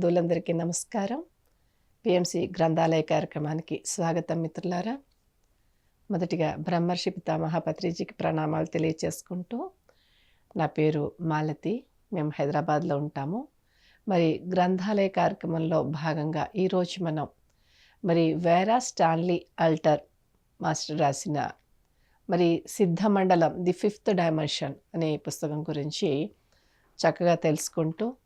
బంధువులందరికీ నమస్కారం. పిఎంసి గ్రంథాలయ కార్యక్రమానికి స్వాగతం మిత్రులారా. మొదటిగా బ్రహ్మర్షి పితామహ పత్రిజీకి ప్రణామాలు తెలియచేసుకుంటూ నా పేరు మాలతి. మేము హైదరాబాద్లో ఉంటాము. మరి గ్రంథాలయ కార్యక్రమంలో భాగంగా ఈరోజు మనం మరి వేరా స్టాన్లీ అల్టర్ మాస్టర్ రాసిన మరి సిద్ధమండలం ది ఫిఫ్త్ డైమెన్షన్ అనే పుస్తకం గురించి చక్కగా తెలుసుకుంటూ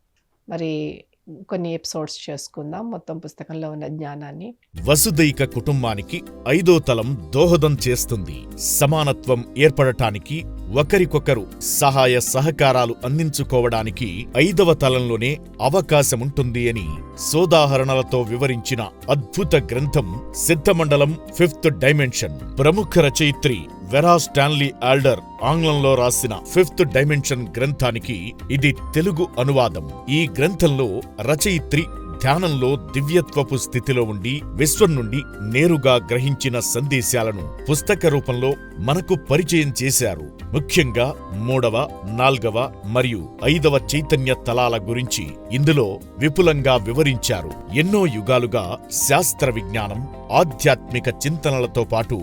మరి కొన్ని ఎపిసోడ్స్ చేసుకుందాం. మొత్తం పుస్తకంలో ఉన్న జ్ఞానాన్ని. వసుదైక కుటుంబానికి ఐదో తలం దోహదం చేస్తుంది. సమానత్వం ఏర్పడటానికి ఒకరికొకరు సహాయ సహకారాలు అందించుకోవడానికి ఐదవ తలంలోనే అవకాశముంటుంది అని సోదాహరణలతో వివరించిన అద్భుత గ్రంథం సిద్ధమండలం ఫిఫ్త్ డైమెన్షన్. ప్రముఖ రచయిత్రి వెరా స్టాన్లీ ఆల్డర్ ఆంగ్లంలో రాసిన ఫిఫ్త్ డైమెన్షన్ గ్రంథానికి ఇది తెలుగు అనువాదం. ఈ గ్రంథంలో రచయిత్రి ధ్యానంలో దివ్యత్వపు స్థితిలో ఉండి విశ్వం నుండి నేరుగా గ్రహించిన సందేశాలను పుస్తక రూపంలో మనకు పరిచయం చేశారు. ముఖ్యంగా మూడవ నాల్గవ మరియు ఐదవ చైతన్య తలాల గురించి ఇందులో విపులంగా వివరించారు. ఎన్నో యుగాలుగా శాస్త్ర విజ్ఞానం ఆధ్యాత్మిక చింతనలతో పాటు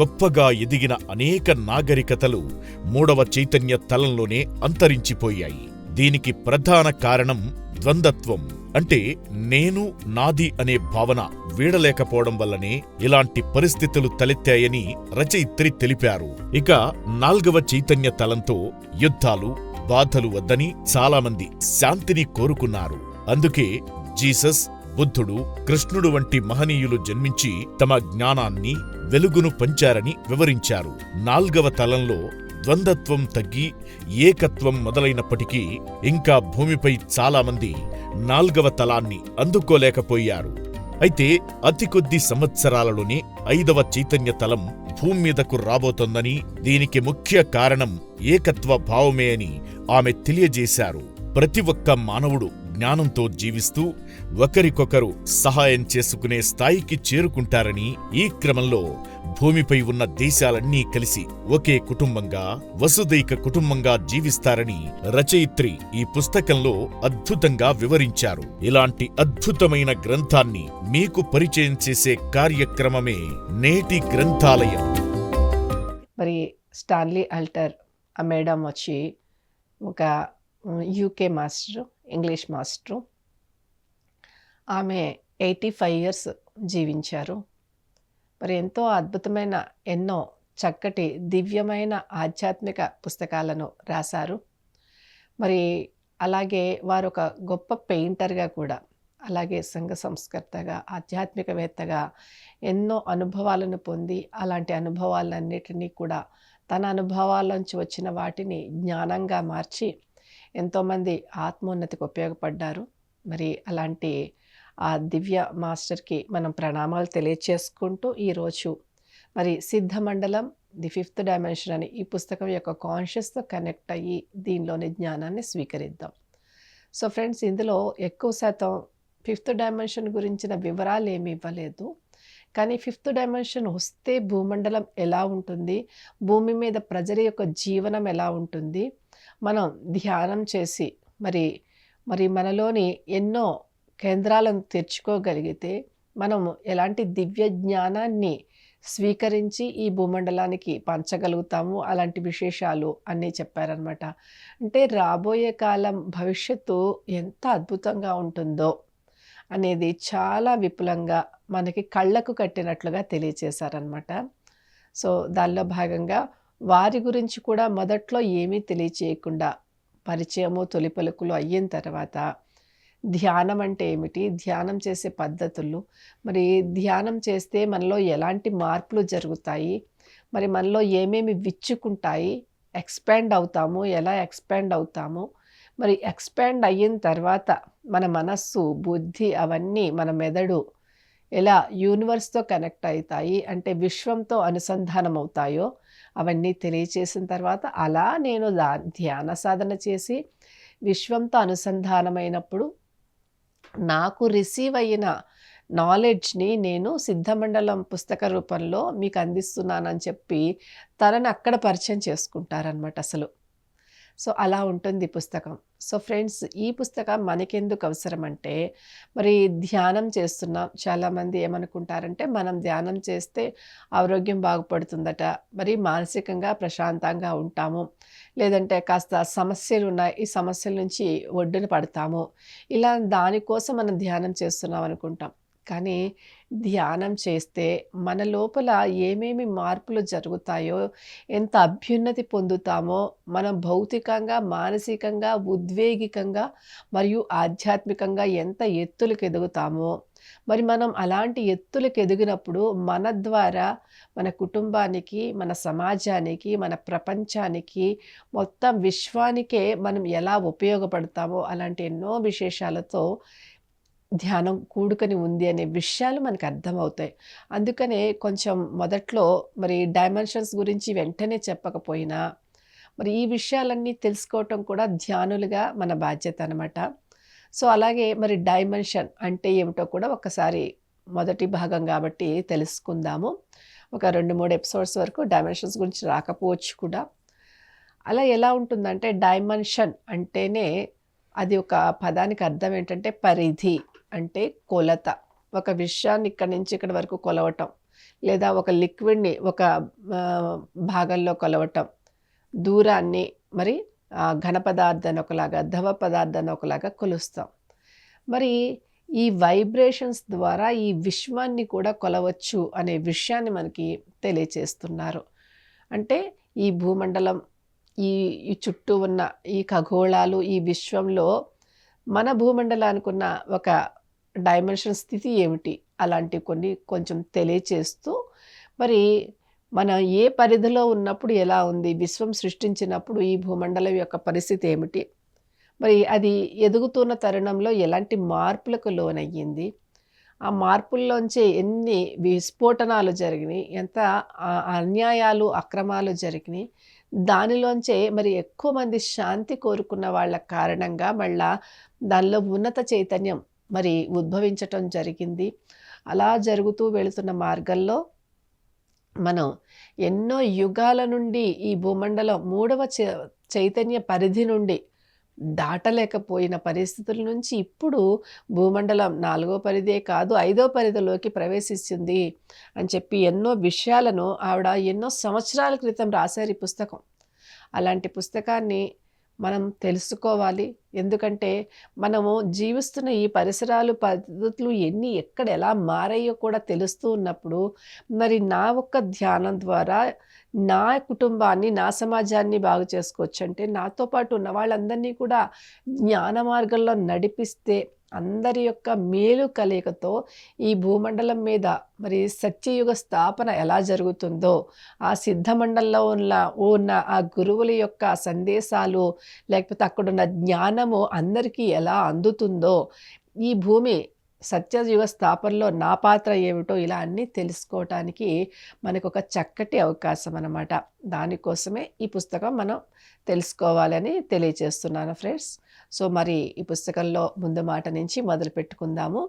గొప్పగా ఎదిగిన అనేక నాగరికతలు మూడవ చైతన్య తలంలోనే అంతరించిపోయాయి. దీనికి ప్రధాన కారణం ద్వంద్వత్వం. అంటే నేను నాది అనే భావన వీడలేకపోవడం వల్లనే ఇలాంటి పరిస్థితులు తలెత్తాయని రచయిత్రి తెలిపారు. ఇక నాల్గవ చైతన్య తలంతో యుద్ధాలు బాధలు వద్దని చాలామంది శాంతిని కోరుకున్నారు. అందుకే జీసస్ బుద్ధుడు కృష్ణుడు వంటి మహనీయులు జన్మించి తమ జ్ఞానాన్ని వెలుగును పంచారని వివరించారు. నాల్గవ తలంలో ద్వంద్వత్వం తగ్గి ఏకత్వం మొదలైనప్పటికీ ఇంకా భూమిపై చాలామంది నాల్గవ తలాన్ని అందుకోలేకపోయారు. అయితే అతి కొద్ది సంవత్సరాలలోనే ఐదవ చైతన్య తలం భూమి మీదకు రాబోతోందని దీనికి ముఖ్య కారణం ఏకత్వ భావమే అని ఆమె తెలియజేశారు. ప్రతి ఒక్క మానవుడు జ్ఞానంతో జీవిస్తూ ఒకరికొకరు సహాయం చేసుకునే స్థాయికి చేరుకుంటారని ఈ క్రమంలో భూమిపై ఉన్న దేశాలన్నీ కలిసి ఒకే కుటుంబంగా వసుదైక కుటుంబంగా జీవిస్తారని రచయిత్రి ఈ పుస్తకంలో అద్భుతంగా వివరించారు. ఇలాంటి అద్భుతమైన గ్రంథాన్ని మీకు పరిచయం చేసే కార్యక్రమమే నేటి గ్రంథాలయం. మరి స్టాన్లీ అల్టర్ ఆ మేడం వచ్చి ఒక యూకే మాస్టర్ ఇంగ్లీష్ మాస్టరు. ఆమె ఎయిటీ ఫైవ్ ఇయర్స్ జీవించారు. మరి ఎంతో అద్భుతమైన ఎన్నో చక్కటి దివ్యమైన ఆధ్యాత్మిక పుస్తకాలను రాశారు. మరి అలాగే వారు ఒక గొప్ప పెయింటర్గా కూడా అలాగే సంఘ సంస్కర్తగా ఆధ్యాత్మికవేత్తగా ఎన్నో అనుభవాలను పొంది అలాంటి అనుభవాలన్నిటినీ కూడా తన అనుభవాల నుంచి వచ్చిన వాటిని జ్ఞానంగా మార్చి ఎంతోమంది ఆత్మోన్నతికి ఉపయోగపడ్డారు. మరి అలాంటి ఆ దివ్య మాస్టర్కి మనం ప్రణామాలు తెలియచేసుకుంటూ ఈరోజు మరి సిద్ధమండలం ది ఫిఫ్త్ డైమెన్షన్ అని ఈ పుస్తకం యొక్క కాన్షియస్తో కనెక్ట్ అయ్యి దీనిలోని జ్ఞానాన్ని స్వీకరిద్దాం. సో ఫ్రెండ్స్ ఇందులో ఎక్కువ శాతం ఫిఫ్త్ డైమెన్షన్ గురించిన వివరాలు ఏమి ఇవ్వలేదు. కానీ ఫిఫ్త్ డైమెన్షన్ వస్తే భూమండలం ఎలా ఉంటుంది? భూమి మీద ప్రజల యొక్క జీవనం ఎలా ఉంటుంది? మనం ధ్యానం చేసి మరి మరి మనలోని ఎన్నో కేంద్రాలను తెచ్చుకోగలిగితే మనం ఎలాంటి దివ్య జ్ఞానాన్ని స్వీకరించి ఈ భూమండలానికి పంచగలుగుతాము? అలాంటి విశేషాలు అన్నీ చెప్పారనమాట అంటే రాబోయే కాలం భవిష్యత్తు ఎంత అద్భుతంగా ఉంటుందో అనేది చాలా విపులంగా మనకి కళ్ళకు కట్టినట్లుగా తెలియచేశారనమాట సో దానిలో భాగంగా వారి గురించి కూడా మొదట్లో ఏమీ తెలియచేయకుండా పరిచయము తొలి పలుకులు అయిన తర్వాత ధ్యానం అంటే ఏమిటి? ధ్యానం చేసే పద్ధతులు. మరి ధ్యానం చేస్తే మనలో ఎలాంటి మార్పులు జరుగుతాయి? మరి మనలో ఏమేమి విచ్చుకుంటాయి? ఎక్స్పాండ్ అవుతాము. ఎలా ఎక్స్పాండ్ అవుతాము? మరి ఎక్స్పాండ్ అయిన తర్వాత మన మనస్సు బుద్ధి అవన్నీ మన మెదడు ఎలా యూనివర్స్తో కనెక్ట్ అవుతాయి అంటే విశ్వంతో అనుసంధానం అవుతాయో అవన్నీ తెలియచేసిన తర్వాత అలా నేను దా ధ్యాన సాధన చేసి విశ్వంతో అనుసంధానమైనప్పుడు నాకు రిసీవ్ అయిన నాలెడ్జ్ని నేను సిద్ధమండలం పుస్తక రూపంలో మీకు అందిస్తున్నానని చెప్పి తనని అక్కడ పరిచయం చేసుకుంటారనమాట అసలు. సో అలా ఉంటుంది పుస్తకం. సో ఫ్రెండ్స్ ఈ పుస్తకం మనకెందుకు అవసరం అంటే మరి ధ్యానం చేస్తున్నాం చాలామంది ఏమనుకుంటారంటే మనం ధ్యానం చేస్తే ఆరోగ్యం బాగుపడుతుందట. మరి మానసికంగా ప్రశాంతంగా ఉంటాము. లేదంటే కాస్త సమస్యలు ఉన్నాయి ఈ సమస్యల నుంచి ఒడ్డున పడతాము. ఇలా దానికోసం మనం ధ్యానం చేస్తున్నాం అనుకుంటాం కానీ ధ్యానం చేస్తే మన లోపల ఏమేమి మార్పులు జరుగుతాయో ఎంత అభ్యున్నతి పొందుతామో మనం భౌతికంగా మానసికంగా ఉద్వేగికంగా మరియు ఆధ్యాత్మికంగా ఎంత ఎత్తులకు ఎదుగుతామో. మరి మనం అలాంటి ఎత్తులకు ఎదిగినప్పుడు మన ద్వారా మన కుటుంబానికి మన సమాజానికి మన ప్రపంచానికి మొత్తం విశ్వానికే మనం ఎలా ఉపయోగపడతామో అలాంటి ఎన్నో విశేషాలతో ధ్యానం కూడుకొని ఉంది అనే విషయాలు మనకు అర్థమవుతాయి. అందుకనే కొంచెం మొదట్లో మరి డైమెన్షన్స్ గురించి వెంటనే చెప్పకపోయినా మరి ఈ విషయాలన్నీ తెలుసుకోవటం కూడా ధ్యానులుగా మన బాధ్యత అనమాట సో అలాగే మరి డైమెన్షన్ అంటే ఏమిటో కూడా ఒకసారి మొదటి భాగం కాబట్టి తెలుసుకుందాము. ఒక రెండు మూడు ఎపిసోడ్స్ వరకు డైమెన్షన్స్ గురించి రాకపోవచ్చు కూడా. అలా ఎలా ఉంటుందంటే డైమెన్షన్ అంటేనే అది ఒక పదానికి అర్థం ఏంటంటే పరిధి. అంటే కొలత. ఒక విషయాన్ని ఇక్కడి నుంచి ఇక్కడి వరకు కొలవటం. లేదా ఒక లిక్విడ్ని ఒక భాగంలో కొలవటం. దూరాన్ని మరి ఘన పదార్థాన్ని ఒకలాగా ధవ పదార్థాన్ని ఒకలాగా కొలుస్తాం. మరి ఈ వైబ్రేషన్స్ ద్వారా ఈ విశ్వాన్ని కూడా కొలవచ్చు అనే విషయాన్ని మనకి తెలియచేస్తున్నారు. అంటే ఈ భూమండలం ఈ ఈ చుట్టూ ఉన్న ఈ ఖగోళాలు ఈ విశ్వంలో మన భూమండలానికి ఉన్న ఒక డైమెన్షన్ స్థితి ఏమిటి? అలాంటి కొన్ని కొంచెం తెలియచేస్తూ మరి మనం ఏ పరిధిలో ఉన్నప్పుడు ఎలా ఉంది? విశ్వం సృష్టించినప్పుడు ఈ భూమండలం యొక్క పరిస్థితి ఏమిటి? మరి అది ఎదుగుతున్న తరుణంలో ఎలాంటి మార్పులకు లోనయ్యింది? ఆ మార్పుల్లోంచి ఎన్ని విస్ఫోటనాలు జరిగినాయి? ఎంత అన్యాయాలు అక్రమాలు జరిగినాయి? దానిలోంచే మరి ఎక్కువ మంది శాంతి కోరుకున్న వాళ్ళ కారణంగా మళ్ళా దానిలో ఉన్నత చైతన్యం మరి ఉద్భవించటం జరిగింది. అలా జరుగుతూ వెళుతున్న మార్గంలో మనం ఎన్నో యుగాల నుండి ఈ భూమండలం మూడవ చైతన్య పరిధి నుండి దాటలేకపోయిన పరిస్థితుల నుంచి ఇప్పుడు భూమండలం నాలుగో పరిధే కాదు ఐదో పరిధిలోకి ప్రవేశిస్తుంది అని చెప్పి ఎన్నో విషయాలను ఆవిడ ఎన్నో సంవత్సరాల క్రితం రాశారు ఈ పుస్తకం. అలాంటి పుస్తకాన్ని మనం తెలుసుకోవాలి. ఎందుకంటే మనము జీవిస్తున్న ఈ పరిసరాలు పద్ధతులు ఎన్ని ఎక్కడ ఎలా మారాయో కూడా తెలుస్తూ ఉన్నప్పుడు మరి నా ఒక్క ధ్యానం ద్వారా నా కుటుంబాన్ని నా సమాజాన్ని బాగు చేసుకోవచ్చు. అంటే నాతో పాటు ఉన్న వాళ్ళందరినీ కూడా జ్ఞాన మార్గంలో నడిపిస్తే అందరి యొక్క మేలు కలయికతో ఈ భూమండలం మీద మరి సత్యయుగ స్థాపన ఎలా జరుగుతుందో ఆ సిద్ధమండలంలో ఉన్న ఉన్న ఆ గురువుల యొక్క సందేశాలు లేకపోతే అక్కడున్న జ్ఞానము అందరికీ ఎలా అందుతుందో ఈ భూమి సత్యయుగ స్థాపనలో నా పాత్ర ఏమిటో ఇలా అన్నీ తెలుసుకోవటానికి మనకు ఒక చక్కటి అవకాశం అన్నమాట. దానికోసమే ఈ పుస్తకం మనం తెలుసుకోవాలని తెలియజేస్తున్నాను ఫ్రెండ్స్. సో మరి ఈ పుస్తకంలో ముందు మాట నుంచి మొదలు పెట్టుకుందాము.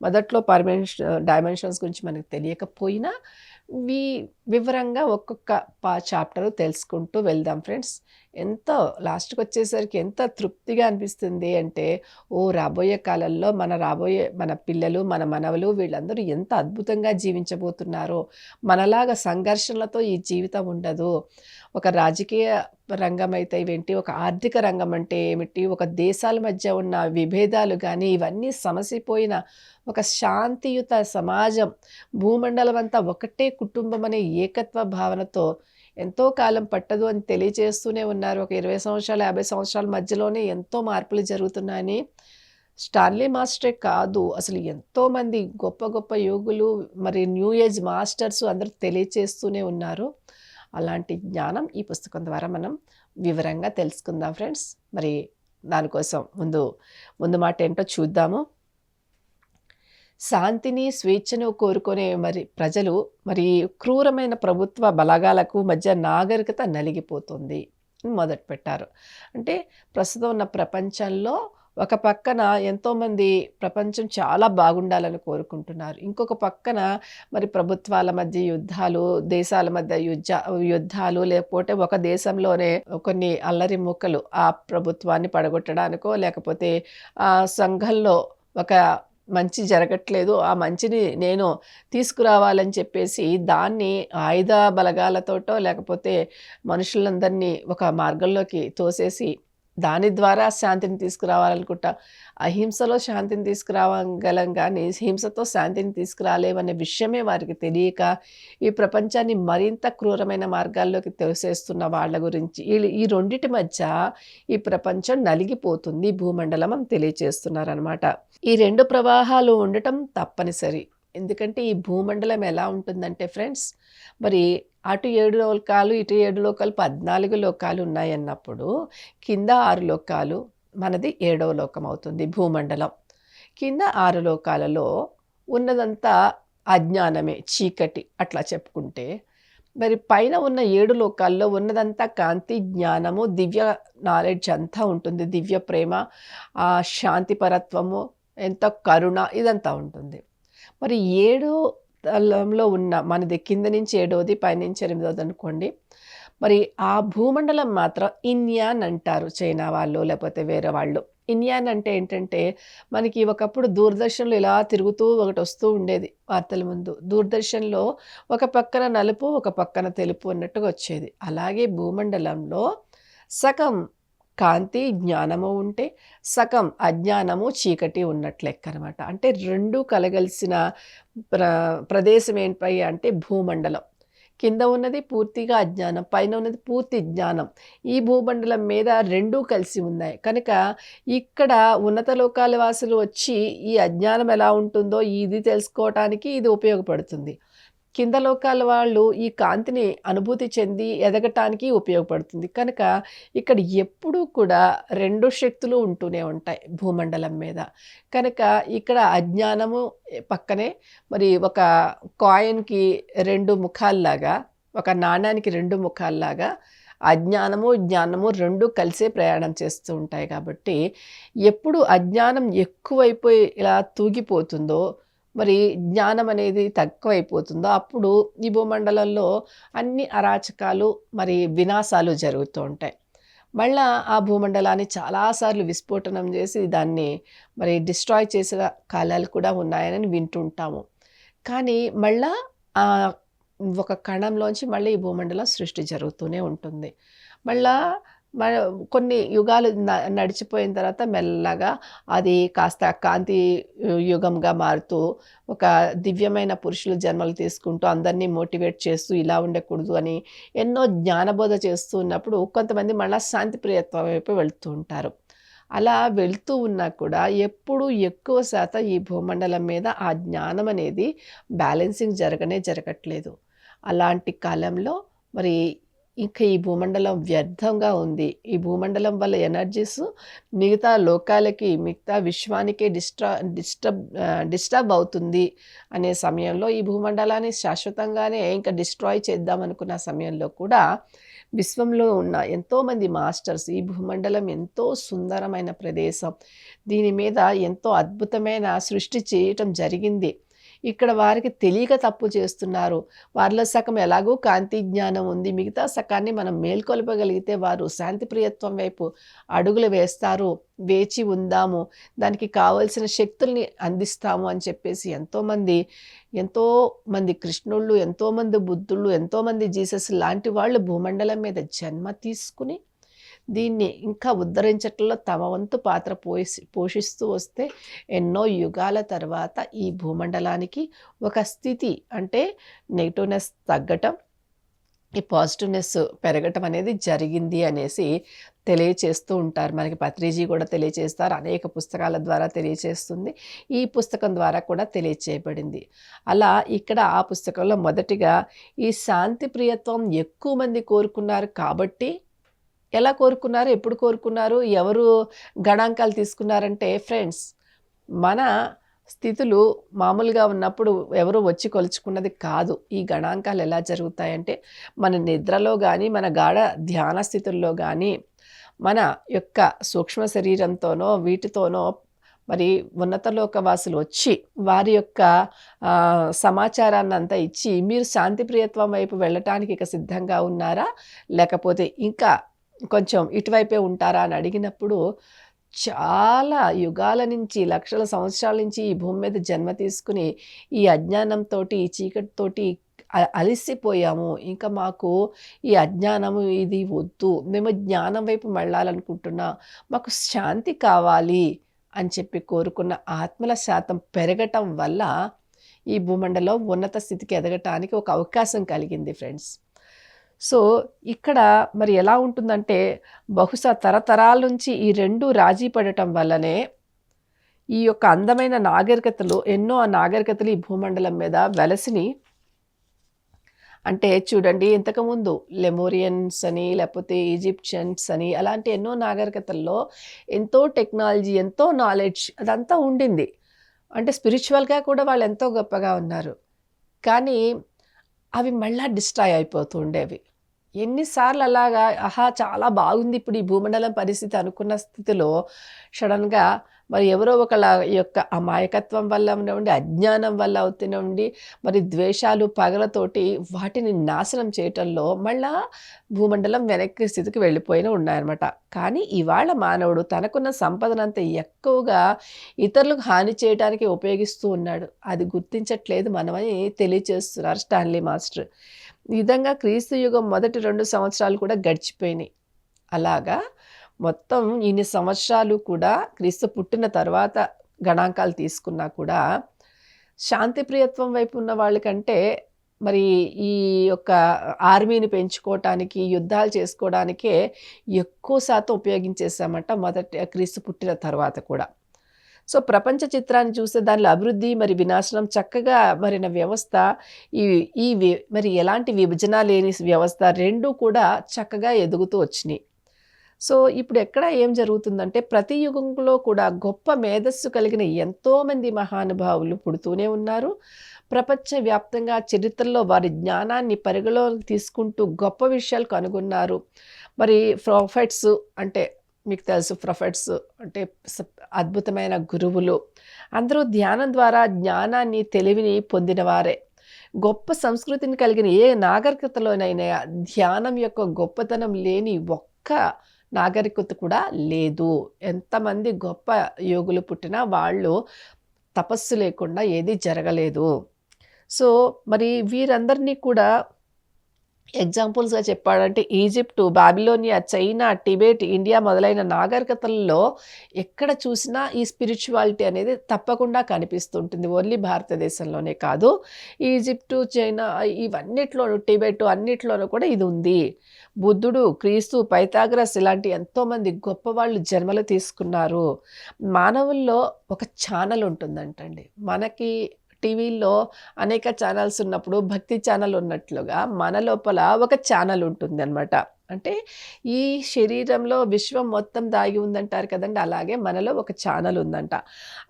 మొదట్లో పర్మెన్షన్ డైమెన్షన్స్ గురించి మనకు తెలియకపోయినా వి వివరంగా ఒక్కొక్క పా చాప్టర్ తెలుసుకుంటూ వెళ్దాం ఫ్రెండ్స్. ఎంతో లాస్ట్కి వచ్చేసరికి ఎంత తృప్తిగా అనిపిస్తుంది అంటే ఓ రాబోయే కాలంలో మన రాబోయే మన పిల్లలు మన మనవలు వీళ్ళందరూ ఎంత అద్భుతంగా జీవించబోతున్నారో మనలాగా సంఘర్షణలతో ఈ జీవితం ఉండదు. ఒక రాజకీయ రంగం అయితే ఇవేంటి? ఒక ఆర్థిక రంగం అంటే ఏమిటి? ఒక దేశాల మధ్య ఉన్న విభేదాలు కానీ ఇవన్నీ సమసిపోయిన ఒక శాంతియుత సమాజం భూమండలం అంతా ఒకటే కుటుంబం అనే ఏకత్వ భావనతో ఎంతో కాలం పట్టదు అని తెలియజేస్తూనే ఉన్నారు. ఒక ఇరవై సంవత్సరాలు యాభై సంవత్సరాల మధ్యలోనే ఎంతో మార్పులు జరుగుతున్నాయని. స్టాన్లీ మాస్టరే కాదు అసలు ఎంతోమంది గొప్ప గొప్ప యోగులు మరి న్యూ ఏజ్ మాస్టర్స్ అందరూ తెలియచేస్తూనే ఉన్నారు. అలాంటి జ్ఞానం ఈ పుస్తకం ద్వారా మనం వివరంగా తెలుసుకుందాం ఫ్రెండ్స్. మరి దానికోసం ముందు ముందు మాట ఏంటో చూద్దాము. శాంతిని స్వేచ్ఛను కోరుకునే మరి ప్రజలు మరి క్రూరమైన ప్రభుత్వ బలగాలకు మధ్య నాగరికత నలిగిపోతుంది అని మొదలు పెట్టారు. అంటే ప్రస్తుతం ఉన్న ప్రపంచంలో ఒక పక్కన ఎంతోమంది ప్రపంచం చాలా బాగుండాలని కోరుకుంటున్నారు. ఇంకొక పక్కన మరి ప్రభుత్వాల మధ్య యుద్ధాలు దేశాల మధ్య యుద్ధ యుద్ధాలు లేకపోతే ఒక దేశంలోనే కొన్ని అల్లరి ముక్కలు ఆ ప్రభుత్వాన్ని పడగొట్టడానికో లేకపోతే ఆ సంఘంలో ఒక మంచి జరగట్లేదు. ఆ మంచిని నేను తీసుకురావాలని చెప్పేసి దాన్ని ఆయుధ బలగాలతోటో లేకపోతే మనుషులందరినీ ఒక మార్గంలోకి తోసేసి దాని ద్వారా శాంతిని తీసుకురావాలనుకుంటా. అహింసలో శాంతిని తీసుకురావగలం కానీ హింసతో శాంతిని తీసుకురాలేమనే విషయమే వారికి తెలియక ఈ ప్రపంచాన్ని మరింత క్రూరమైన మార్గాల్లోకి తెలిసేస్తున్న వాళ్ళ గురించి ఈ- ఈ రెండిటి మధ్య ఈ ప్రపంచం నలిగిపోతుంది భూమండలం అని తెలియచేస్తున్నారనమాట ఈ రెండు ప్రవాహాలు ఉండటం తప్పనిసరి. ఎందుకంటే ఈ భూమండలం ఎలా ఉంటుందంటే ఫ్రెండ్స్ మరి అటు ఏడు లోకాలు ఇటు ఏడు లోకాలు పద్నాలుగు లోకాలు ఉన్నాయన్నప్పుడు కింద ఆరు లోకాలు మనది ఏడవ లోకం అవుతుంది భూమండలం. కింద ఆరు లోకాలలో ఉన్నదంతా అజ్ఞానమే చీకటి అట్లా చెప్పుకుంటే. మరి పైన ఉన్న ఏడు లోకాల్లో ఉన్నదంతా కాంతి జ్ఞానము దివ్య నాలెడ్జ్ అంతా ఉంటుంది. దివ్య ప్రేమ ఆ శాంతిపరత్వము ఎంత కరుణ ఇదంతా ఉంటుంది. మరి ఏడో తలంలో ఉన్న మనది కింద నుంచి ఏడవది పైనుంచి ఎనిమిదవది అనుకోండి. మరి ఆ భూమండలం మాత్రం ఇన్యాన్ అంటారు చైనా వాళ్ళు లేకపోతే వేరే వాళ్ళు. ఇన్యాన్ అంటే ఏంటంటే మనకి ఒకప్పుడు దూరదర్శన్లో ఇలా తిరుగుతూ ఒకటి వస్తూ ఉండేది వార్తల ముందు. దూరదర్శన్లో ఒక పక్కన నలుపు ఒక పక్కన తెలుపు అన్నట్టుగా వచ్చేది. అలాగే భూమండలంలో సగం కాంతి జ్ఞానము ఉంటే సగం అజ్ఞానము చీకటి ఉన్నట్లెక్కనమాట అనమాట అంటే రెండు కలగలిసిన ప్ర ప్రదేశం ఏంటి అంటే భూమండలం. కింద ఉన్నది పూర్తిగా అజ్ఞానం పైన ఉన్నది పూర్తి జ్ఞానం. ఈ భూమండలం మీద రెండూ కలిసి ఉన్నాయి. కనుక ఇక్కడ ఉన్నత లోకాల వాసులు వచ్చి ఈ అజ్ఞానం ఎలా ఉంటుందో ఇది తెలుసుకోవటానికి ఇది ఉపయోగపడుతుంది. కింద లోకాల వాళ్ళు ఈ కాంతిని అనుభూతి చెంది ఎదగటానికి ఉపయోగపడుతుంది. కనుక ఇక్కడ ఎప్పుడూ కూడా రెండు శక్తులు ఉంటూనే ఉంటాయి భూమండలం మీద. కనుక ఇక్కడ అజ్ఞానము పక్కనే మరి ఒక కాయిన్కి రెండు ముఖాల్లాగా ఒక నాణానికి రెండు ముఖాల్లాగా అజ్ఞానము జ్ఞానము రెండు కలిసే ప్రయాణం చేస్తూ ఉంటాయి కాబట్టి ఎప్పుడు అజ్ఞానం ఎక్కువైపోయి ఇలా తూగిపోతుందో మరి జ్ఞానం అనేది తక్కువైపోతుందో అప్పుడు ఈ భూమండలంలో అన్ని అరాచకాలు మరి వినాశాలు జరుగుతూ ఉంటాయి. మళ్ళా ఆ భూమండలాన్ని చాలాసార్లు విస్ఫోటనం చేసి దాన్ని మరి డిస్ట్రాయ్ చేసిన కాలాలు కూడా ఉన్నాయని వింటుంటాము. కానీ మళ్ళా ఆ ఒక కణంలోంచి మళ్ళీ ఈ భూమండలం సృష్టి జరుగుతూనే ఉంటుంది. మళ్ళా కొన్ని యుగాలు న నడిచిపోయిన తర్వాత మెల్లగా అది కాస్త కాంతి యుగంగా మారుతూ ఒక దివ్యమైన పురుషులు జన్మలు తీసుకుంటూ అందరినీ మోటివేట్ చేస్తూ ఇలా ఉండకూడదు అని ఎన్నో జ్ఞానబోధ చేస్తూ ఉన్నప్పుడు కొంతమంది మళ్ళీ శాంతి ప్రియత్వం వైపు వెళ్తూ ఉంటారు. అలా వెళ్తూ ఉన్నా కూడా ఎప్పుడు ఎక్కువ శాతం ఈ భూమండలం మీద ఆ జ్ఞానం అనేది బ్యాలెన్సింగ్ జరగనే జరగట్లేదు. అలాంటి కాలంలో మరి ఇంకా ఈ భూమండలం వ్యర్థంగా ఉంది. ఈ భూమండలం వల్ల ఎనర్జీస్ మిగతా లోకాలకి మిగతా విశ్వానికే డిస్ట్రా డిస్టర్బ్ డిస్టర్బ్ అవుతుంది అనే సమయంలో ఈ భూమండలాన్ని శాశ్వతంగానే ఇంకా డిస్ట్రాయ్ చేద్దాం అనుకున్న సమయంలో కూడా విశ్వంలో ఉన్న ఎంతోమంది మాస్టర్స్ ఈ భూమండలం ఎంతో సుందరమైన ప్రదేశం. దీని మీద ఎంతో అద్భుతమైన సృష్టి చేయటం జరిగింది. ఇక్కడ వారికి తెలియక తప్పు చేస్తున్నారు. వారిలో సగం ఎలాగో కాంతి జ్ఞానం ఉంది. మిగతా సకాన్ని మనం మేల్కొల్పగలిగితే వారు శాంతి ప్రియత్వం వైపు అడుగులు వేస్తారు. వేచి ఉందాము. దానికి కావలసిన శక్తుల్ని అందిస్తాము అని చెప్పేసి ఎంతోమంది ఎంతో మంది కృష్ణుళ్ళు ఎంతోమంది బుద్ధుళ్ళు ఎంతోమంది జీసస్ లాంటి వాళ్ళు భూమండలం మీద జన్మ తీసుకుని దీన్ని ఇంకా ఉద్ధరించటంలో తమ వంతు పాత్ర పోసి పోషిస్తూ వస్తే ఎన్నో యుగాల తర్వాత ఈ భూమండలానికి ఒక స్థితి అంటే నెగిటివ్నెస్ తగ్గటం ఈ పాజిటివ్నెస్ పెరగటం అనేది జరిగింది అనేసి తెలియచేస్తూ ఉంటారు. మనకి పత్రిజీ కూడా తెలియచేస్తారు. అనేక పుస్తకాల ద్వారా తెలియచేస్తుంది. ఈ పుస్తకం ద్వారా కూడా తెలియచేయబడింది. అలా ఇక్కడ ఆ పుస్తకంలో మొదటిగా ఈ శాంతి ప్రియత్వం ఎక్కువ మంది కోరుకున్నారు కాబట్టి ఎలా కోరుకున్నారు? ఎప్పుడు కోరుకున్నారు? ఎవరు గణాంకాలు తీసుకున్నారంటే ఫ్రెండ్స్ మన స్థితులు మామూలుగా ఉన్నప్పుడు ఎవరు వచ్చి కొలుచుకున్నది కాదు. ఈ గణాంకాలు ఎలా జరుగుతాయంటే మన నిద్రలో కానీ మన గాఢ ధ్యాన స్థితుల్లో కానీ మన యొక్క సూక్ష్మ శరీరంతోనో వీటితోనో మరి ఉన్నతలోకవాసులు వచ్చి వారి యొక్క సమాచారాన్ని అంతా ఇచ్చి మీరు శాంతి ప్రియత్వం వైపు వెళ్ళటానికి ఇక సిద్ధంగా ఉన్నారా? లేకపోతే ఇంకా కొంచెం ఇటువైపే ఉంటారా అని అడిగినప్పుడు చాలా యుగాల నుంచి లక్షల సంవత్సరాల నుంచి ఈ భూమి మీద జన్మ తీసుకుని ఈ అజ్ఞానంతో ఈ చీకటితోటి అలసిపోయాము. ఇంకా మాకు ఈ అజ్ఞానము ఇది వద్దు. మేము జ్ఞానం వైపు మళ్ళాలనుకుంటున్నా. మాకు శాంతి కావాలి అని చెప్పి కోరుకున్న ఆత్మల శాతం పెరగటం వల్ల ఈ భూమండలం ఉన్నత స్థితికి ఎదగటానికి ఒక అవకాశం కలిగింది ఫ్రెండ్స్. సో ఇక్కడ మరి ఎలా ఉంటుందంటే బహుశా తరతరాల నుంచి ఈ రెండు రాజీ పడటం వల్లనే ఈ యొక్క అందమైన నాగరికతలు ఎన్నో ఆ నాగరికతలు ఈ భూమండలం మీద వెలసిని అంటే చూడండి ఇంతకుముందు లెమోరియన్స్ అని లేకపోతే ఈజిప్షియన్స్ అని అలాంటి ఎన్నో నాగరికతల్లో ఎంతో టెక్నాలజీ ఎంతో నాలెడ్జ్ అదంతా ఉండింది. అంటే స్పిరిచువల్గా కూడా వాళ్ళు ఎంతో గొప్పగా ఉన్నారు. కానీ అవి మళ్ళా డిస్ట్రాయ్ అయిపోతూ ఉండేవి ఎన్నిసార్లు అలాగా ఆహా చాలా బాగుంది ఇప్పుడు ఈ భూమండలం పరిస్థితి అనుకున్న స్థితిలో సడన్గా మరి ఎవరో ఒకళ్ళ యొక్క అమాయకత్వం వల్ల ఉండి అజ్ఞానం వల్ల అవుతుండి మరి ద్వేషాలు పగలతోటి వాటిని నాశనం చేయటంలో మళ్ళా భూమండలం వెనక్కి స్థితికి వెళ్ళిపోయిన ఉన్నాయన్నమాట. కానీ ఇవాళ మానవుడు తనకున్న సంపదనంత ఎక్కువగా ఇతరులకు హాని చేయడానికి ఉపయోగిస్తూ ఉన్నాడు. అది గుర్తించట్లేదు మనమని తెలియచేస్తున్నారు స్టాన్లీ మాస్టర్. ఈ విధంగా క్రీస్తు యుగం మొదటి రెండు సంవత్సరాలు కూడా గడిచిపోయినాయి. అలాగా? మొత్తం ఇన్ని సంవత్సరాలు కూడా క్రీస్తు పుట్టిన తర్వాత గణాంకాలు తీసుకున్నా కూడా శాంతి ప్రియత్వం వైపు ఉన్న వాళ్ళకంటే మరి ఈ యొక్క ఆర్మీని పెంచుకోవటానికి యుద్ధాలు చేసుకోవడానికే ఎక్కువ శాతం ఉపయోగించేసామంట మొదటి క్రీస్తు పుట్టిన తర్వాత కూడా. సో ప్రపంచ చిత్రాన్ని చూస్తే దానిలో అభివృద్ధి మరి వినాశనం చక్కగా మరిన వ్యవస్థ ఈ ఈ మరి ఎలాంటి విభజన లేని వ్యవస్థ రెండు కూడా చక్కగా ఎదుగుతూ వచ్చినాయి. సో ఇప్పుడు ఎక్కడ ఏం జరుగుతుందంటే ప్రతి యుగంలో కూడా గొప్ప మేధస్సు కలిగిన ఎంతోమంది మహానుభావులు పుడుతూనే ఉన్నారు. ప్రపంచవ్యాప్తంగా చరిత్రలో వారి జ్ఞానాన్ని పరిగణలోకి తీసుకుంటూ గొప్ప విషయాలు కనుగొన్నారు. మరి ప్రొఫెట్స్ అంటే మీకు తెలుసు ప్రొఫెట్స్ అంటే అద్భుతమైన గురువులు. అందరూ ధ్యానం ద్వారా జ్ఞానాన్ని తెలివిని పొందినవారే. గొప్ప సంస్కృతిని కలిగిన ఏ నాగరికతలోనైనా ధ్యానం యొక్క గొప్పతనం లేని ఒక్క నాగరికత కూడా లేదు. ఎంతమంది గొప్ప యోగులు పుట్టినా వాళ్ళు తపస్సు లేకుండా ఏది జరగలేదు. సో మరి వీరందరినీ కూడా ఎగ్జాంపుల్స్గా చెప్పాడంటే Egypt Babylonia China Tibet India మొదలైన నాగరికతల్లో ఎక్కడ చూసినా ఈ స్పిరిచువాలిటీ అనేది తప్పకుండా కనిపిస్తుంటుంది. ఓన్లీ భారతదేశంలోనే కాదు. ఈజిప్టు చైనా ఇవన్నిట్లోనూ టిబెట్ అన్నిట్లోనూ కూడా ఇది ఉంది. బుద్ధుడు క్రీస్తు పైతాగ్రస్ ఇలాంటి ఎంతోమంది గొప్ప వాళ్ళు జన్మలు తీసుకున్నారు. మానవుల్లో ఒక ఛానల్ ఉంటుందంటండి. మనకి టీవీల్లో అనేక ఛానల్స్ ఉన్నప్పుడు భక్తి ఛానల్ ఉన్నట్లుగా మన లోపల ఒక ఛానల్ ఉంటుంది అనమాట అంటే ఈ శరీరంలో విశ్వం మొత్తం దాగి ఉందంటారు కదండి అలాగే మనలో ఒక ఛానల్ ఉందంట.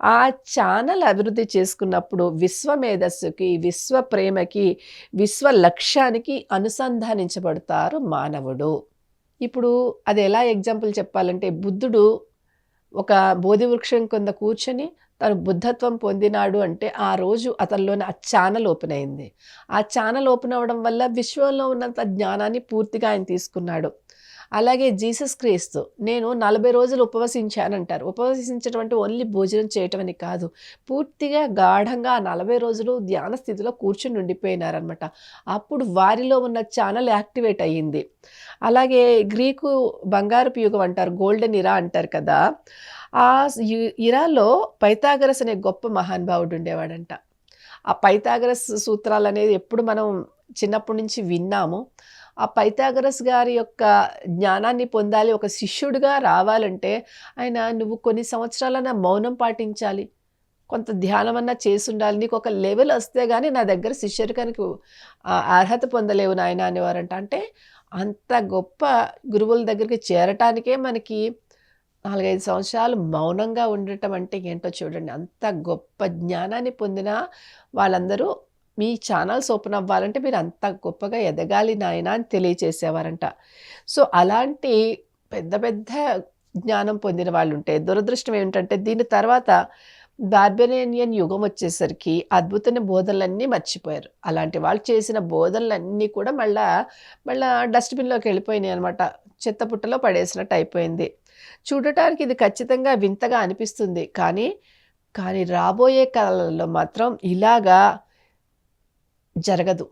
ఆ ఛానల్ అభివృద్ధి చేసుకున్నప్పుడు విశ్వ మేధస్సుకి విశ్వ ప్రేమకి విశ్వ లక్ష్యానికి అనుసంధానించబడతారు మానవుడు. ఇప్పుడు అది ఎలా ఎగ్జాంపుల్ చెప్పాలంటే బుద్ధుడు ఒక బోధి వృక్షం కింద కూర్చొని తను బుద్ధత్వం పొందినాడు అంటే ఆ రోజు అతనిలోని ఆ ఛానల్ ఓపెన్ అయింది. ఆ ఛానల్ ఓపెన్ అవ్వడం వల్ల విశ్వంలో ఉన్నంత జ్ఞానాన్ని పూర్తిగా ఆయన తీసుకున్నాడు. అలాగే జీసస్ క్రీస్తు నేను నలభై రోజులు ఉపవసించానంటారు. ఉపవసించటువంటి అంటే ఓన్లీ భోజనం చేయటం అని కాదు పూర్తిగా గాఢంగా నలభై రోజులు ధ్యాన స్థితిలో కూర్చుని ఉండిపోయినారనమాట అప్పుడు వారిలో ఉన్న ఛానల్ యాక్టివేట్ అయ్యింది. అలాగే గ్రీకు బంగారపు యుగం అంటారు గోల్డెన్ ఇరా అంటారు కదా ఆ ఇరాలో పైతాగరస్ అనే గొప్ప మహానుభావుడు ఉండేవాడంట ఆ పైతాగరస్ సూత్రాలు అనేది ఎప్పుడు మనం చిన్నప్పటి నుంచి విన్నాము. ఆ పైథాగరస్ గారి యొక్క జ్ఞానాన్ని పొందాలి ఒక శిష్యుడిగా రావాలంటే ఆయన నువ్వు కొన్ని సంవత్సరాలన్నా మౌనం పాటించాలి. కొంత ధ్యానం అన్నా చేసుండాలి. నీకు ఒక లెవెల్ వస్తే కానీ నా దగ్గర శిష్యరికానికి ఆ, అర్హత పొందలేవు నాయన అనేవారంట. అంటే అంత గొప్ప గురువుల దగ్గరికి చేరటానికే మనకి నాలుగైదు సంవత్సరాలు మౌనంగా ఉండటం అంటే ఏంటో చూడండి. అంత గొప్ప జ్ఞానాన్ని పొందిన వాళ్ళందరూ మీ ఛానల్స్ ఓపెన్ అవ్వాలంటే మీరు అంత గొప్పగా ఎదగాలి నాయన అని తెలియచేసేవారంట. సో అలాంటి పెద్ద పెద్ద జ్ఞానం పొందిన వాళ్ళు ఉంటే దురదృష్టం ఏంటంటే దీని తర్వాత బార్బెరేనియన్ యుగం వచ్చేసరికి అద్భుతమైన బోధనలన్నీ మర్చిపోయారు. అలాంటి వాళ్ళు చేసిన బోధనలన్నీ కూడా మళ్ళా మళ్ళా డస్ట్బిన్లోకి వెళ్ళిపోయినాయి అనమాట చెత్త పుట్టలో పడేసినట్టు అయిపోయింది. చూడటానికి ఇది ఖచ్చితంగా వింతగా అనిపిస్తుంది. కానీ కానీ రాబోయే కాలంలో మాత్రం ఇలాగా జరగదు.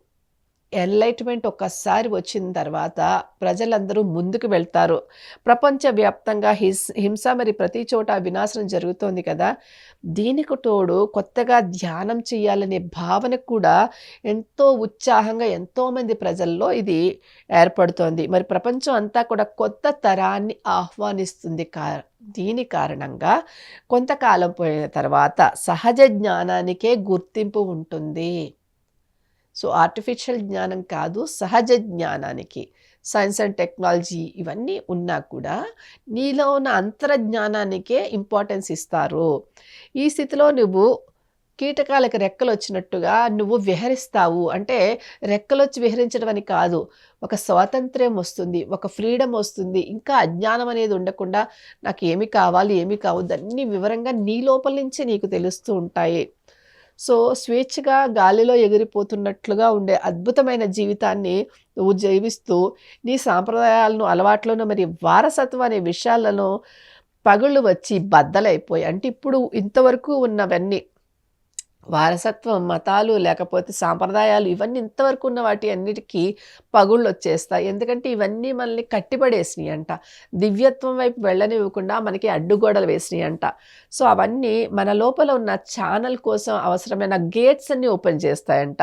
ఎన్లైట్మెంట్ ఒక్కసారి వచ్చిన తర్వాత ప్రజలందరూ ముందుకు వెళ్తారు. ప్రపంచవ్యాప్తంగా హిస్ హింస మరి ప్రతి చోట వినాశనం జరుగుతోంది కదా. దీనికి తోడు కొత్తగా ధ్యానం చేయాలనే భావన కూడా ఎంతో ఉత్సాహంగా ఎంతోమంది ప్రజల్లో ఇది ఏర్పడుతోంది. మరి ప్రపంచం అంతా కూడా కొత్త తరాన్ని ఆహ్వానిస్తుంది కా దీని కారణంగా కొంతకాలం పోయిన తర్వాత సహజ జ్ఞానానికే గుర్తింపు ఉంటుంది. సో ఆర్టిఫిషియల్ జ్ఞానం కాదు సహజ జ్ఞానానికి. సైన్స్ అండ్ టెక్నాలజీ ఇవన్నీ ఉన్నా కూడా నీలో ఉన్న అంతరజ్ఞానానికే ఇంపార్టెన్స్ ఇస్తారు. ఈ స్థితిలో నువ్వు కీటకాలకు రెక్కలు వచ్చినట్టుగా నువ్వు విహరిస్తావు. అంటే రెక్కలు వచ్చి విహరించడం అని కాదు ఒక స్వాతంత్ర్యం వస్తుంది ఒక ఫ్రీడమ్ వస్తుంది. ఇంకా అజ్ఞానం అనేది ఉండకుండా నాకు ఏమి కావాలి ఏమి కావద్దు అన్ని వివరంగా నీ లోపల నుంచే నీకు తెలుస్తూ ఉంటాయి. సో స్వేచ్ఛగా గాలిలో ఎగిరిపోతున్నట్లుగా ఉండే అద్భుతమైన జీవితాన్ని నువ్వు జీవిస్తూ నీ సాంప్రదాయాలను అలవాట్లను మరి వారసత్వం అనే విషయాలను పగుళ్ళు వచ్చి బద్దలైపోయి అంటే ఇప్పుడు ఇంతవరకు ఉన్నవన్నీ వారసత్వం మతాలు లేకపోతే సాంప్రదాయాలు ఇవన్నీ ఇంతవరకు ఉన్న వాటి అన్నిటికీ పగుళ్ళు వచ్చేస్తాయి ఎందుకంటే ఇవన్నీ మనల్ని కట్టిపడేసినాయి అంట. దివ్యత్వం వైపు వెళ్ళనివ్వకుండా మనకి అడ్డుగోడలు వేసినాయి అంట సో అవన్నీ మన లోపల ఉన్న ఛానల్ కోసం అవసరమైన గేట్స్ అన్నీ ఓపెన్ చేస్తాయంట.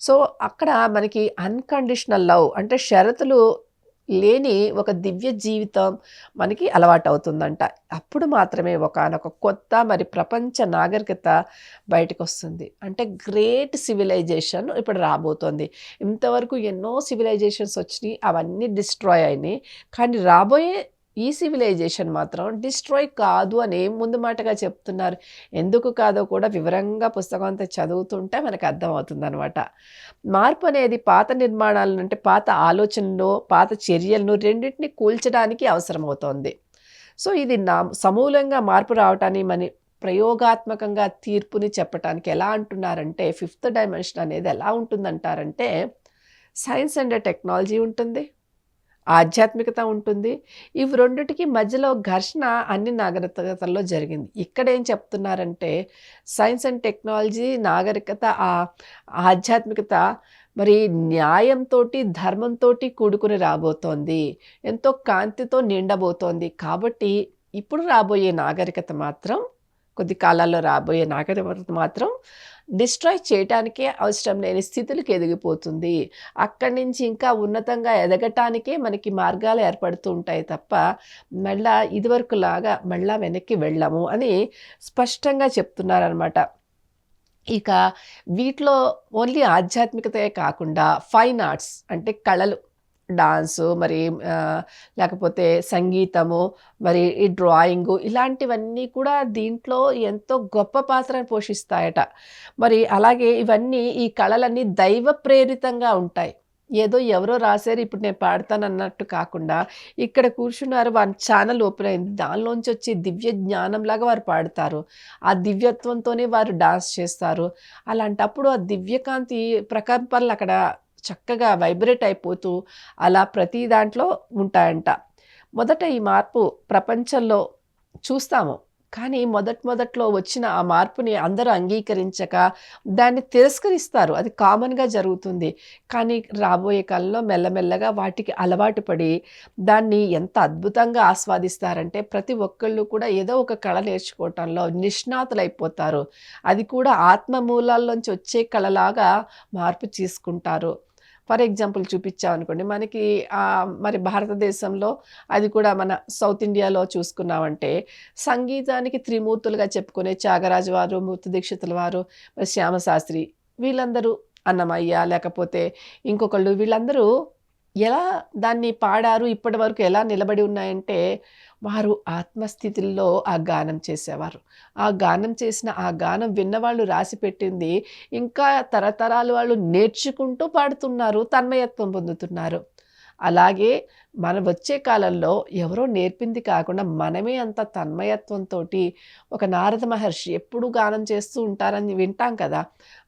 సో అక్కడ మనకి అన్కండిషనల్ లవ్ అంటే షరతులు లేని ఒక దివ్య జీవితం మనకి అలవాటు అవుతుందంట అప్పుడు మాత్రమే ఒకనొక కొత్త మరి ప్రపంచ నాగరికత బయటకు వస్తుంది అంటే గ్రేట్ సివిలైజేషన్ ఇప్పుడు రాబోతోంది. ఇంతవరకు ఎన్నో సివిలైజేషన్స్ వచ్చినాయి అవన్నీ డిస్ట్రాయ్ అయినాయి. కానీ రాబోయే ఈ సివిలైజేషన్ మాత్రం డిస్ట్రాయ్ కాదు అని ముందు మాటగా చెప్తున్నారు. ఎందుకు కాదో కూడా వివరంగా పుస్తకం అంతా చదువుతుంటే మనకు అర్థమవుతుంది అనమాట మార్పు అనేది పాత నిర్మాణాలను అంటే పాత ఆలోచనను పాత చర్యలను రెండింటిని కూల్చడానికి అవసరమవుతోంది. సో ఇది నా సమూలంగా మార్పు రావటాన్ని మన ప్రయోగాత్మకంగా తీర్పుని చెప్పటానికి ఎలా అంటున్నారంటే ఫిఫ్త్ డైమెన్షన్ అనేది ఎలా ఉంటుందంటారంటే సైన్స్ అండ్ టెక్నాలజీ ఉంటుంది. ఆధ్యాత్మికత ఉంటుంది. ఇవి రెండిటికి మధ్యలో ఘర్షణ అన్ని నాగరికతల్లో జరిగింది. ఇక్కడ ఏం చెప్తున్నారంటే సైన్స్ అండ్ టెక్నాలజీ నాగరికత ఆ ఆధ్యాత్మికత మరి న్యాయంతో ధర్మంతో కూడుకుని రాబోతోంది. ఎంతో కాంతితో నిండబోతోంది. కాబట్టి ఇప్పుడు రాబోయే నాగరికత మాత్రం కొద్ది కాలాల్లో రాబోయే నాగరికత మాత్రం డిస్ట్రాయ్ చేయటానికే అవసరం లేని స్థితులకు ఎదిగిపోతుంది. అక్కడి నుంచి ఇంకా ఉన్నతంగా ఎదగటానికే మనకి మార్గాలు ఏర్పడుతూ ఉంటాయి తప్ప మళ్ళా ఇదివరకు లాగా మళ్ళా వెనక్కి వెళ్ళము అని స్పష్టంగా చెప్తున్నారనమాట ఇక వీటిలో ఓన్లీ ఆధ్యాత్మికతే కాకుండా ఫైన్ ఆర్ట్స్ అంటే కళలు డాన్సు మరి లేకపోతే సంగీతము మరి ఈ డ్రాయింగు ఇలాంటివన్నీ కూడా దీంట్లో ఎంతో గొప్ప పాత్రను పోషిస్తాయట. మరి అలాగే ఇవన్నీ ఈ కళలన్నీ దైవ ప్రేరితంగా ఉంటాయి. ఏదో ఎవరో రాశారు ఇప్పుడు నేను పాడతాను అన్నట్టు కాకుండా ఇక్కడ కూర్చున్నారు వారి ఛానల్ ఓపెన్ అయింది. దానిలోంచి వచ్చే దివ్య జ్ఞానంలాగా వారు పాడతారు. ఆ దివ్యత్వంతోనే వారు డాన్స్ చేస్తారు. అలాంటప్పుడు ఆ దివ్యకాంతి ప్రకంపనలు అక్కడ చక్కగా వైబ్రేట్ అయిపోతూ అలా ప్రతి దాంట్లో ఉంటాయంట. మొదట ఈ మార్పు ప్రపంచంలో చూస్తాము. కానీ మొదట్ మొదట్లో వచ్చిన ఆ మార్పుని అందరూ అంగీకరించక దాన్ని తిరస్కరిస్తారు. అది కామన్గా జరుగుతుంది. కానీ రాబోయే కాలంలో మెల్లమెల్లగా వాటికి అలవాటు పడి దాన్ని ఎంత అద్భుతంగా ఆస్వాదిస్తారంటే ప్రతి ఒక్కళ్ళు కూడా ఏదో ఒక కళ నేర్చుకోవటంలో నిష్ణాతులైపోతారు. అది కూడా ఆత్మ మూలాల్లోంచి వచ్చే కళలాగా మార్పు తీసుకుంటారు. ఫర్ ఎగ్జాంపుల్ చూపించామనుకోండి మనకి మరి భారతదేశంలో అది కూడా మన సౌత్ ఇండియాలో చూసుకున్నామంటే సంగీతానికి త్రిమూర్తులుగా చెప్పుకునే త్యాగరాజు వారు మూర్తి దీక్షితుల వారు మరి శ్యామశాస్త్రి వీళ్ళందరూ అన్నమయ్య లేకపోతే ఇంకొకళ్ళు వీళ్ళందరూ ఎలా దాన్ని పాడారు? ఇప్పటి వరకు ఎలా నిలబడి ఉన్నాయంటే వారు ఆత్మస్థితుల్లో ఆ గానం చేసేవారు. ఆ గానం చేసిన ఆ గానం విన్నవాళ్ళు రాసి పెట్టింది ఇంకా తరతరాలు వాళ్ళు నేర్చుకుంటూ పాడుతున్నారు తన్మయత్వం పొందుతున్నారు. అలాగే మన వచ్చే కాలంలో ఎవరో నేర్పింది కాకుండా మనమే అంత తన్మయత్వంతో ఒక నారద మహర్షి ఎప్పుడు గానం చేస్తూ ఉంటారని వింటాం కదా.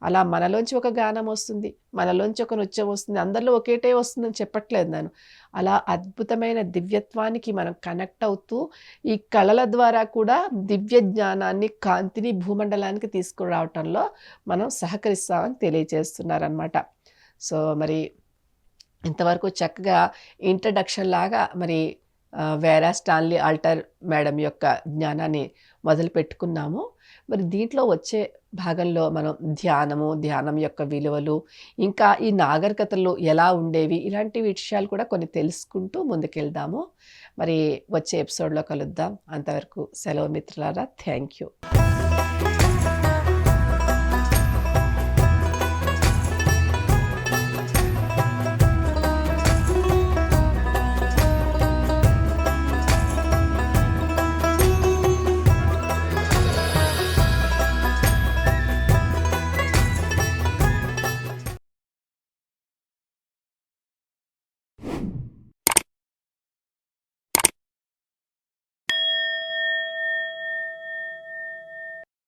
అలా మనలోంచి ఒక గానం వస్తుంది మనలోంచి ఒక నృత్యం వస్తుంది అందరిలో ఒకేటే వస్తుందని చెప్పట్లేదు నేను. అలా అద్భుతమైన దివ్యత్వానికి మనం కనెక్ట్ అవుతూ ఈ కళల ద్వారా కూడా దివ్య జ్ఞానాన్ని కాంతిని భూమండలానికి తీసుకురావటంలో మనం సహకరిస్తామని తెలియజేస్తున్నారనమాట సో మరి ఇంతవరకు చక్కగా ఇంట్రడక్షన్ లాగా మరి వేరా స్టాన్లీ ఆల్టర్ మేడం యొక్క జ్ఞానాన్ని మొదలు పెట్టుకున్నాము. మరి దీంట్లో వచ్చే భాగంలో మనం ధ్యానము ధ్యానం యొక్క విలువలు ఇంకా ఈ నాగరికతలు ఎలా ఉండేవి ఇలాంటి విషయాలు కూడా కొన్ని తెలుసుకుంటూ ముందుకెళ్దాము. మరి వచ్చే ఎపిసోడ్లో కలుద్దాం. అంతవరకు సెలవు మిత్రులారా థ్యాంక్ యూ.